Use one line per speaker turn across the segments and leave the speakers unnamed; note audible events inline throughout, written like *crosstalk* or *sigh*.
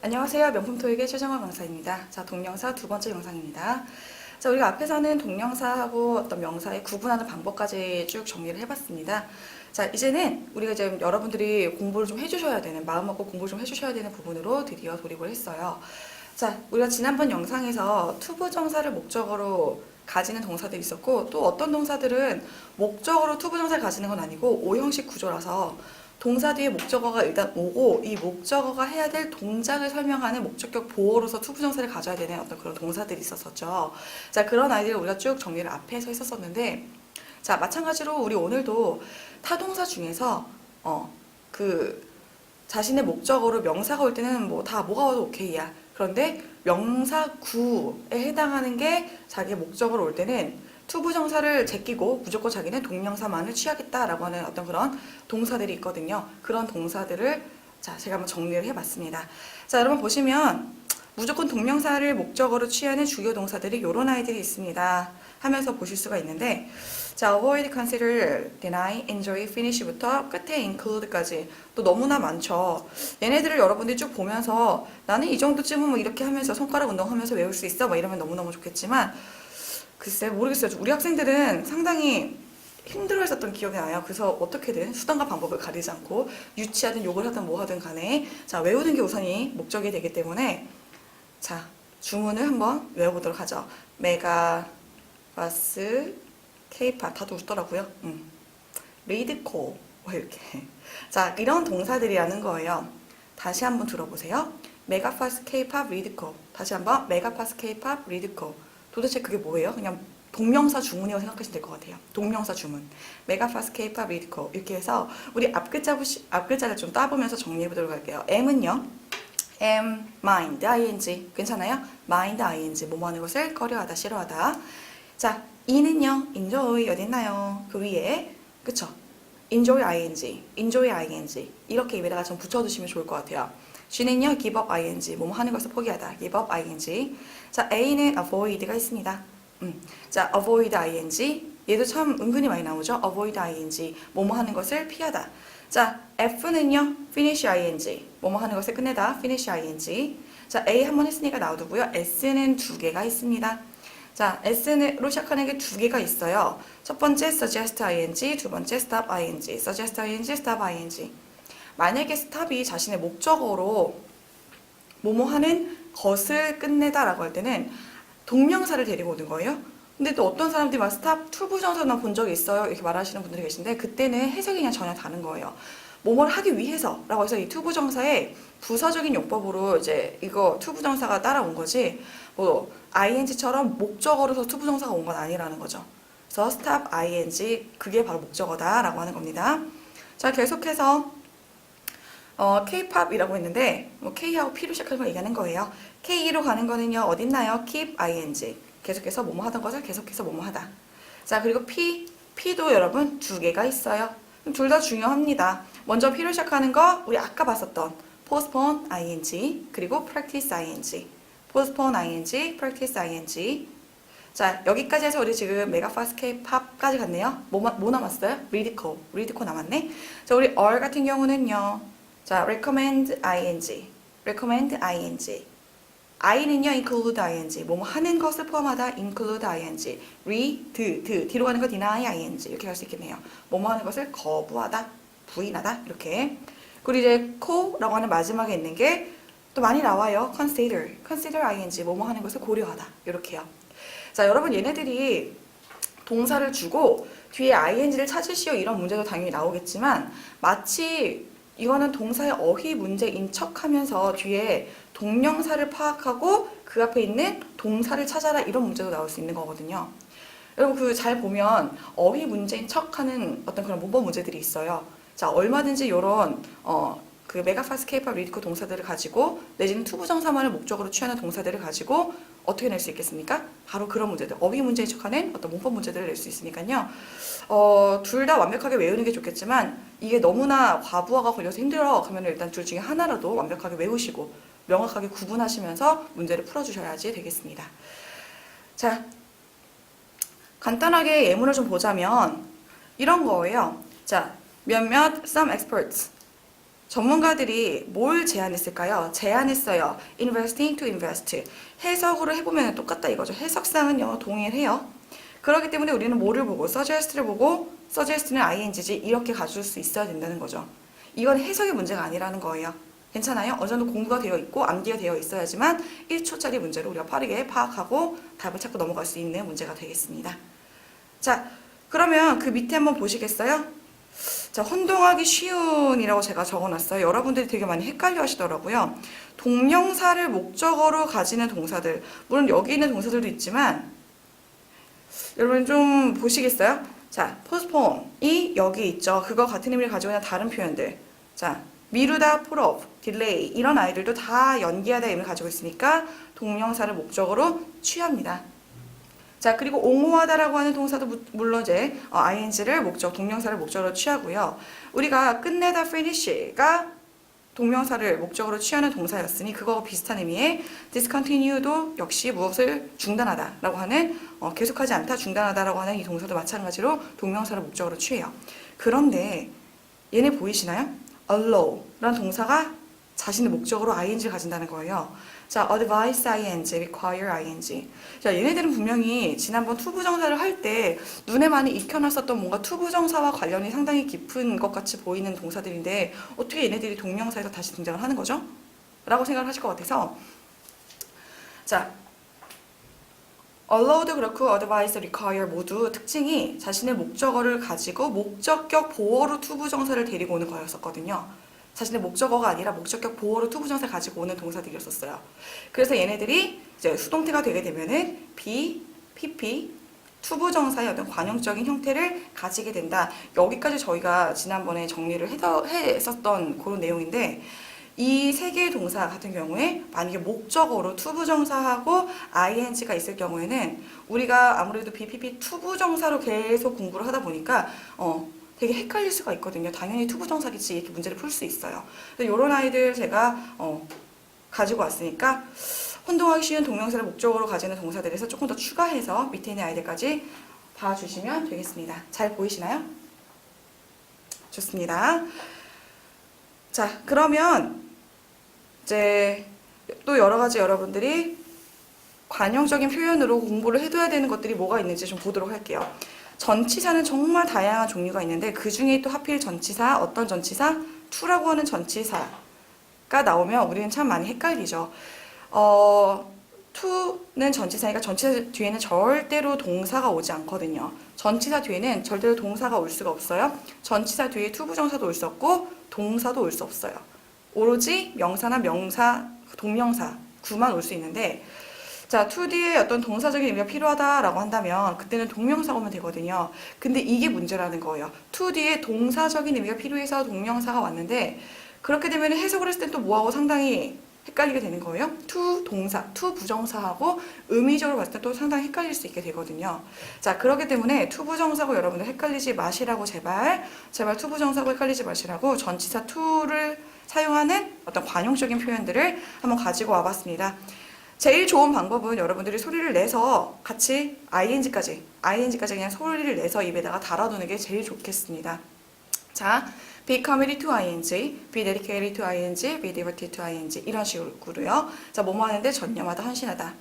안녕하세요. 명품 토익의 최정화 강사입니다. 자, 동명사 두 번째 영상입니다. 자, 우리가 앞에서는 동명사하고 어떤 명사의 구분하는 방법까지 쭉 정리를 해봤습니다. 자, 이제는 우리가 이제 여러분들이 공부를 좀 해주셔야 되는, 마음 먹고 공부를 좀 해주셔야 되는 부분으로 드디어 돌입을 했어요. 자, 우리가 지난번 영상에서 투부정사를 목적어로 가지는 동사들이 있었고, 또 어떤 동사들은 목적어로 투부정사를 가지는 건 아니고, 오형식 구조라서 동사 뒤에 목적어가 일단 오고 이 목적어가 해야 될 동작을 설명하는 목적격 보어로서 투부정사를 가져야 되는 어떤 그런 동사들이 있었었죠. 자 그런 아이디를 우리가 쭉 정리를 앞에서 했었었는데 자 마찬가지로 우리 오늘도 타동사 중에서 어그 자신의 목적어로 명사가 올 때는 뭐 다 뭐가 와도 오케이야. 그런데 명사 구에 해당하는 게 자기의 목적어로 올 때는 투부정사를 제끼고 무조건 자기는 동명사만을 취하겠다라고 하는 어떤 그런 동사들이 있거든요. 그런 동사들을 자 제가 한번 정리를 해봤습니다. 자 여러분 보시면 무조건 동명사를 목적어로 취하는 주요 동사들이 이런 아이들이 있습니다. 하면서 보실 수가 있는데 자 avoid, consider, deny, enjoy, finish부터 끝에 include까지 또 너무나 많죠. 얘네들을 여러분들이 쭉 보면서 나는 이 정도쯤은 뭐 이렇게 하면서 손가락 운동하면서 외울 수 있어 뭐 이러면 너무너무 좋겠지만 글쎄 모르겠어요. 우리 학생들은 상당히 힘들어했었던 기억이 나요. 그래서 어떻게든 수단과 방법을 가리지 않고 유치하든 욕을 하든 뭐 하든 간에 자 외우는 게 우선이 목적이 되기 때문에 자 주문을 한번 외워보도록 하죠. 메가 바스 케이팝 다들 웃더라고요. 음. 리드코 뭐 이렇게 자 이런 동사들이라는 거예요. 다시 한번 들어보세요. 메가파스 케이팝 리드코 다시 한번 메가파스 케이팝 리드코 도대체 그게 뭐예요? 그냥 동명사 주문이라고 생각하시면 될 것 같아요. 동명사 주문. 메가파스 케이팝 리드코 이렇게 해서 우리 앞글자 앞글자를 좀 따보면서 정리해 보도록 할게요. M은요. M, mind, ing 괜찮아요? mind, ing 뭐뭐 하는 것을 꺼려하다, 싫어하다. 자, E는요. enjoy 어디 있나요? 그 위에 그쵸? enjoy ing, enjoy ing 이렇게 입에다가 좀 붙여두시면 좋을 것 같아요. G는요, give up ing, 뭐뭐 하는 것을 포기하다, give up ing. 자, A는 avoid가 있습니다. 음, 자, avoid ing, 얘도 참 은근히 많이 나오죠. avoid ing, 뭐뭐 하는 것을 피하다. 자, F는요, finish ing, 뭐뭐 하는 것을 끝내다, finish ing. 자, A 한 번 했으니까 놔두고요. S는 두 개가 있습니다. 자, S로 시작하는 게 두 개가 있어요. 첫 번째 suggest ing, 두 번째 stop ing, suggest ing, stop ing. 만약에 스탑이 자신의 목적어로 뭐뭐 하는 것을 끝내다라고 할 때는 동명사를 데리고 오는 거예요. 근데 또 어떤 사람들이 막 스탑 투부정사나 본 적이 있어요. 이렇게 말하시는 분들이 계신데 그때는 해석이 그냥 전혀 다른 거예요. 뭐뭘 하기 위해서라고 해서 이 투부정사의 부사적인 용법으로 이제 이거 투부정사가 따라온 거지 뭐 ing처럼 목적어로서 투부정사가 온 건 아니라는 거죠. 그래서 stop ing 그게 바로 목적어다라고 하는 겁니다. 자 계속해서 어, K-팝이라고 했는데 뭐 K하고 P로 시작하는 걸 얘기하는 거예요. K로 가는 거는요 어딨나요? keep ing 계속해서 뭐뭐 하던 것을 계속해서 뭐뭐 하다. 자 그리고 P P도 여러분 두 개가 있어요. 둘 다 중요합니다. 먼저 P로 시작하는 거 우리 아까 봤었던 postpone ing 그리고 practice ing postpone ing practice ing 자 여기까지 해서 우리 지금 메가파스 K-팝까지 갔네요. 뭐, 마- 뭐 남았어요? 리디코 리디코 남았네. 자 우리 R 같은 경우는요. 자, recommend ing, recommend ing. i는요, include ing, 뭐뭐 하는 것을 포함하다, include ing. read, 드, 뒤로 가는 거 deny ing. 이렇게 할수 있겠네요. 뭐뭐 하는 것을 거부하다, 부인하다, 이렇게. 그리고 이제 co라고 하는 마지막에 있는 게 또 많이 나와요. consider, consider ing, 뭐뭐 하는 것을 고려하다, 이렇게요. 자, 여러분 얘네들이 동사를 주고 뒤에 ing를 찾으시오 이런 문제도 당연히 나오겠지만 마치 이거는 동사의 어휘 문제인 척 하면서 뒤에 동명사를 파악하고 그 앞에 있는 동사를 찾아라 이런 문제도 나올 수 있는 거거든요. 여러분 그 잘 보면 어휘 문제인 척 하는 어떤 그런 문법 문제들이 있어요. 자 얼마든지 이런 어 그 메가파스 케이팝 리디코 동사들을 가지고 내지는 투부정사만을 목적으로 취하는 동사들을 가지고 어떻게 낼 수 있겠습니까? 바로 그런 문제들 어휘 문제인 척하는 어떤 문법 문제들을 낼 수 있으니까요. 어, 둘 다 완벽하게 외우는 게 좋겠지만 이게 너무나 과부하가 걸려서 힘들어 그러면 일단 둘 중에 하나라도 완벽하게 외우시고 명확하게 구분하시면서 문제를 풀어주셔야지 되겠습니다. 자, 간단하게 예문을 좀 보자면 이런 거예요. 자, 몇몇 some experts 전문가들이 뭘 제안했을까요? 제안했어요. investing to invest. 해석으로 해보면 똑같다 이거죠. 해석상은요, 동일해요. 그렇기 때문에 우리는 뭐를 보고, suggest를 보고, suggest는 ing지 이렇게 가줄 수 있어야 된다는 거죠. 이건 해석의 문제가 아니라는 거예요. 괜찮아요? 어느 정도 공부가 되어 있고 암기가 되어 있어야지만 1초짜리 문제를 우리가 빠르게 파악하고 답을 찾고 넘어갈 수 있는 문제가 되겠습니다. 자, 그러면 그 밑에 한번 보시겠어요? 자, 혼동하기 쉬운이라고 제가 적어놨어요. 여러분들이 되게 많이 헷갈려 하시더라고요. 동명사를 목적어로 가지는 동사들. 물론 여기 있는 동사들도 있지만, 여러분 좀 보시겠어요? 자, postpone이 여기 있죠. 그거 같은 의미를 가지고 있는 다른 표현들. 자, 미루다, put off, delay 이런 아이들도 다 연기하다 의미를 가지고 있으니까 동명사를 목적으로 취합니다. 자, 그리고 옹호하다라고 하는 동사도 무- 물론 이제 어, ing를 목적, 동명사를 목적으로 취하고요. 우리가 끝내다 finish가 동명사를 목적으로 취하는 동사였으니 그거와 비슷한 의미의 discontinue도 역시 무엇을 중단하다라고 하는 어, 계속하지 않다, 중단하다라고 하는 이 동사도 마찬가지로 동명사를 목적으로 취해요. 그런데 얘네 보이시나요? allow라는 동사가 자신의 목적으로 ing를 가진다는 거예요. 자, advise ing, require ing. 자, 얘네들은 분명히 지난번 투부정사를 할 때 눈에 많이 익혀놨었던 뭔가 투부정사와 관련이 상당히 깊은 것 같이 보이는 동사들인데 어떻게 얘네들이 동명사에서 다시 등장을 하는 거죠? 라고 생각을 하실 것 같아서 자, allow도 그렇고 advise, require 모두 특징이 자신의 목적어를 가지고 목적격 보어로 투부정사를 데리고 오는 거였었거든요. 자신의 목적어가 아니라 목적격 보어로 투부정사를 가지고 오는 동사들이었었어요. 그래서 얘네들이 이제 수동태가 되게 되면은 be, pp, 투부정사의 어떤 관용적인 형태를 가지게 된다. 여기까지 저희가 지난번에 정리를 해서- 했었던 그런 내용인데 이 세 개의 동사 같은 경우에 만약에 목적어로 투부정사하고 ing가 있을 경우에는 우리가 아무래도 BPP 투부정사로 계속 공부를 하다 보니까 어 되게 헷갈릴 수가 있거든요. 당연히 투부정사겠지 이렇게 문제를 풀 수 있어요. 이런 아이들 제가 어 가지고 왔으니까 혼동하기 쉬운 동명사를 목적으로 가지는 동사들에서 조금 더 추가해서 밑에 있는 아이들까지 봐주시면 되겠습니다. 잘 보이시나요? 좋습니다. 자, 그러면 이제 또 여러 가지 여러분들이 관용적인 표현으로 공부를 해둬야 되는 것들이 뭐가 있는지 좀 보도록 할게요. 전치사는 정말 다양한 종류가 있는데 그 중에 또 하필 전치사 어떤 전치사? 투라고 하는 전치사가 나오면 우리는 참 많이 헷갈리죠. 어, 투는 전치사니까 전치사 뒤에는 절대로 동사가 오지 않거든요. 전치사 뒤에는 절대로 동사가 올 수가 없어요. 전치사 뒤에 투부정사도 올 수 없고 동사도 올 수 없어요. 오로지 명사나 명사, 동명사, 구만 올 수 있는데 자, to 뒤에 어떤 동사적인 의미가 필요하다라고 한다면 그때는 동명사가 오면 되거든요. 근데 이게 문제라는 거예요. to 뒤에 동사적인 의미가 필요해서 동명사가 왔는데 그렇게 되면 해석을 했을 때 또 뭐하고 상당히 헷갈리게 되는 거예요. to 동사, to 부정사하고 의미적으로 봤을 때 또 상당히 헷갈릴 수 있게 되거든요. 자, 그렇기 때문에 to 부정사고 여러분들 헷갈리지 마시라고 제발 제발 to 부정사고 헷갈리지 마시라고 전치사 to를 사용하는 어떤 관용적인 표현들을 한번 가지고 와봤습니다. 제일 좋은 방법은 여러분들이 소리를 내서 같이 ing까지, ing까지 그냥 소리를 내서 입에다가 달아두는 게 제일 좋겠습니다. 자, be committed to ing, be dedicated to ing, be devoted to ing 이런 식으로요. 자, 뭐뭐 하는데 전념하다, 헌신하다.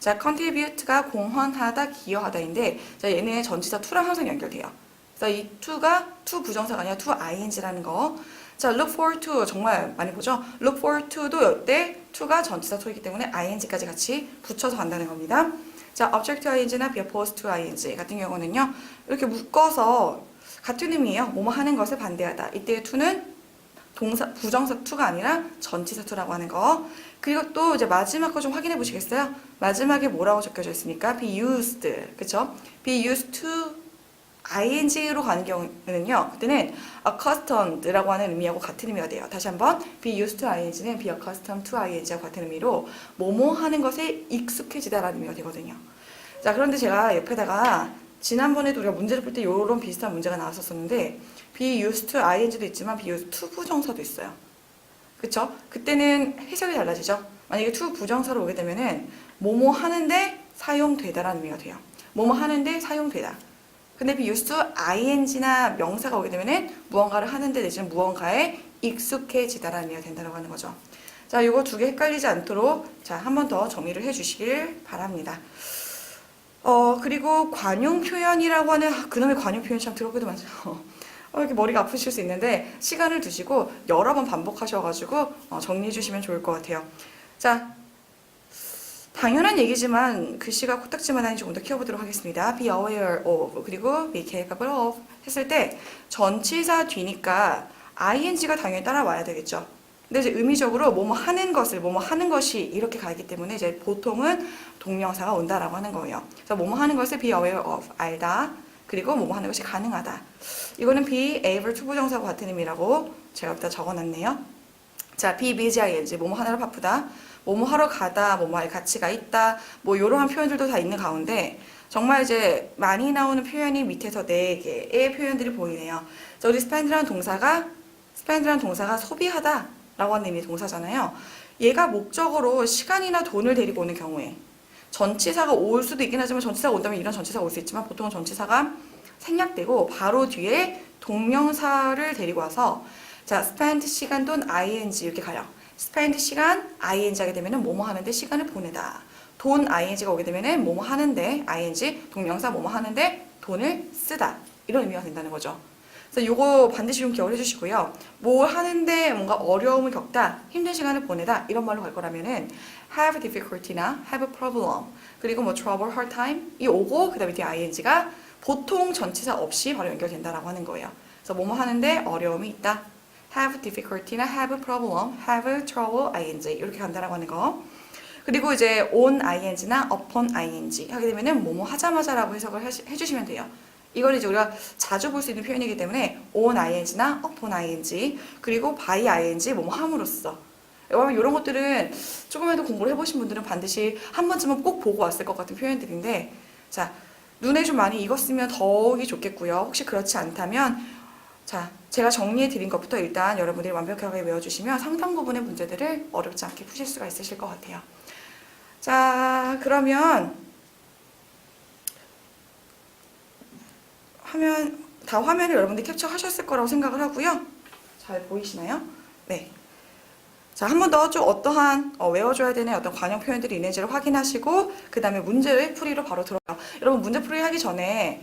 자, contribute가 공헌하다, 기여하다인데 자, 얘네 전치사 to랑 항상 연결돼요. 그래서 이 to가 to 부정사가 아니라 to ing라는 거. 자, look forward to 정말 많이 보죠. look forward to도 이때 to가 전치사 to이기 때문에 ing까지 같이 붙여서 간다는 겁니다. 자, object ing나 be opposed to ing 같은 경우는요. 이렇게 묶어서 같은 의미예요. 뭐뭐 하는 것을 반대하다. 이때의 to는 동사 부정사 to가 아니라 전치사 to라고 하는 거. 그리고 또 이제 마지막 거 좀 확인해 보시겠어요? 마지막에 뭐라고 적혀져 있습니까? be used. 그쵸? be used to ing로 가는 경우는요. 그때는 accustomed라고 하는 의미하고 같은 의미가 돼요. 다시 한번 be used to ing는 be accustomed to ing하고 같은 의미로 뭐뭐 하는 것에 익숙해지다라는 의미가 되거든요. 자, 그런데 제가 옆에다가 지난번에도 우리가 문제를 풀 때 이런 비슷한 문제가 나왔었었는데 be used to ing도 있지만 be used to 부정사도 있어요. 그쵸? 그때는 해석이 달라지죠. 만약에 to 부정사로 오게 되면은 뭐뭐 하는데 사용되다라는 의미가 돼요. 뭐뭐 하는데 사용되다. 근데 to ing나 명사가 오게 되면은 무언가를 하는데 내지는 무언가에 익숙해지다라는 의미가 된다고 하는 거죠. 자, 요거 두 개 헷갈리지 않도록 자, 한 번 더 정리를 해 주시길 바랍니다. 어, 그리고 관용 표현이라고 하는 아, 그놈의 관용 표현 참 들어보기도 많죠. *laughs* 어, 이렇게 머리가 아프실 수 있는데 시간을 두시고 여러 번 반복하셔가지고 어, 정리해 주시면 좋을 것 같아요. 자, 당연한 얘기지만 글씨가 코딱지만 하니 조금 더 키워보도록 하겠습니다. be aware of 그리고 be capable of 했을 때 전치사 뒤니까 ing가 당연히 따라와야 되겠죠. 근데 이제 의미적으로 뭐뭐 하는 것을 뭐뭐 하는 것이 이렇게 가기 때문에 이제 보통은 동명사가 온다라고 하는 거예요. 그래서 뭐뭐 하는 것을 be aware of 알다. 그리고 뭐뭐 하는 것이 가능하다. 이거는 be able to 부정사고 같은 의미라고 제가 여기다 적어놨네요. 자, be busy ing 뭐뭐 하느라 바쁘다. 뭐뭐 하러 가다, 뭐뭐 할 가치가 있다. 뭐 이러한 표현들도 다 있는 가운데 정말 이제 많이 나오는 표현이 밑에서 네 개의 표현들이 보이네요. 자, 우리 spend라는 동사가 spend라는 동사가 소비하다라고 하는 의미의 동사잖아요. 얘가 목적으로 시간이나 돈을 데리고 오는 경우에 전치사가 올 수도 있긴 하지만 전치사가 온다면 이런 전치사가 올 수 있지만 보통은 전치사가 생략되고 바로 뒤에 동명사를 데리고 와서 자, spend 시간 돈 ing 이렇게 가요. Spend 시간 ing 하게 되면은 뭐뭐 하는데 시간을 보내다. 돈 ing가 오게 되면은 뭐뭐 하는데 ing 동명사 뭐뭐 하는데 돈을 쓰다. 이런 의미가 된다는 거죠. 그래서 요거 반드시 좀 기억을 해주시고요. 뭘 하는데 뭔가 어려움을 겪다, 힘든 시간을 보내다 이런 말로 갈 거라면은 have difficulty나 have problem 그리고 뭐 trouble, hard time 이 오고 그다음에 뒤에 ing가 보통 전치사 없이 바로 연결된다라고 하는 거예요. 그래서 뭐뭐 하는데 어려움이 있다. Have difficulty나 have problem, have trouble, ing 이렇게 간다라고 하는 거. 그리고 이제 on ing나 upon ing 하게 되면은 뭐뭐 하자마자라고 해석을 해주시면 돼요. 이걸 이제 우리가 자주 볼 수 있는 표현이기 때문에 on ing나 upon ing 그리고 by ing 뭐뭐 함으로써 이런 것들은 조금이라도 공부를 해보신 분들은 반드시 한 번쯤은 꼭 보고 왔을 것 같은 표현들인데 자 눈에 좀 많이 익었으면 더욱이 좋겠고요. 혹시 그렇지 않다면 자 제가 정리해 드린 것부터 일단 여러분들이 완벽하게 외워주시면 상당 부분의 문제들을 어렵지 않게 푸실 수가 있으실 것 같아요. 자 그러면 화면 다 화면을 여러분들이 캡처하셨을 거라고 생각을 하고요. 잘 보이시나요? 네. 자, 한 번 더 좀 어떠한 어, 외워줘야 되는 어떤 관용 표현들이 있는지를 확인하시고 그 다음에 문제를 풀이로 바로 들어가요. 여러분 문제 풀이 하기 전에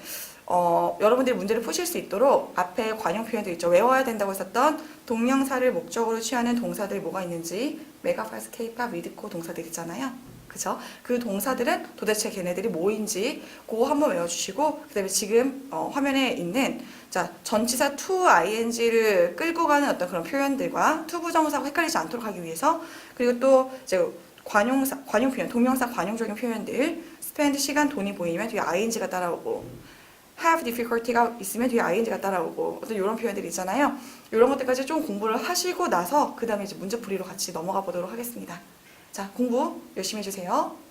어, 여러분들이 문제를 푸실 수 있도록 앞에 관용 표현들 있죠. 외워야 된다고 했었던 동명사를 목적으로 취하는 동사들이 뭐가 있는지 메가파스, 케이팝, 리드코 동사들 있잖아요. 그죠? 그 동사들은 도대체 걔네들이 뭐인지 그거 한번 외워주시고 그 다음에 지금 어, 화면에 있는 자 전치사 to ing를 끌고 가는 어떤 그런 표현들과 to 부정사가 헷갈리지 않도록 하기 위해서 그리고 또 이제 관용사 관용 표현 동명사 관용적인 표현들 spend 시간 돈이 보이면 뒤에 ing가 따라오고 have difficulty가 있으면 뒤에 ing가 따라오고 어떤 이런 표현들이 있잖아요. 이런 것들까지 좀 공부를 하시고 나서 그 다음에 이제 문제풀이로 같이 넘어가 보도록 하겠습니다. 자, 공부 열심히 해주세요.